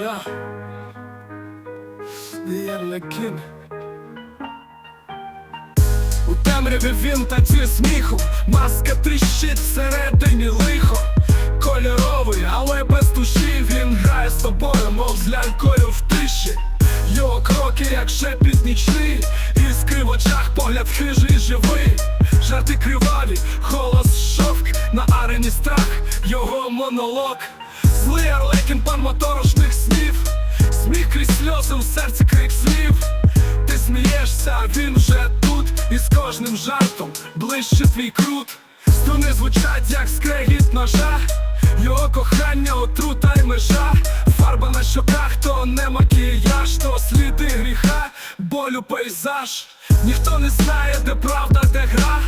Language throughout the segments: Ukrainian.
Я Єрлекін У темряві він танцює сміху, маска тріщить всередині лихо. Кольоровий, але без душі. Він грає з тобою, мов з лялькою в тиші. Його кроки, як шепіт нічний, іскри в очах, погляд хижий живий, жарти криваві, голос шовк на арені страх, його монолог, злий арлекін, пан моторошних Дивися, він вже тут, і з кожним жартом ближче твій крут. Стуни звучать, як скрегіт ножа, його кохання, отрута й межа, фарба на щоках, то не макіяж, то сліди гріха, болю пейзаж. Ніхто не знає, де правда, де гра.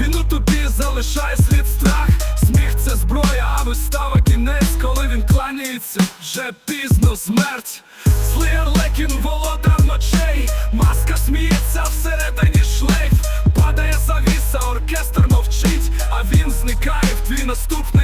Він у тобі залишає слід страх. Сміх це зброя, а вистава кінець, коли він кланяється, вже пізно смерть. Слиер лекін вол. власний кайф, твій наступний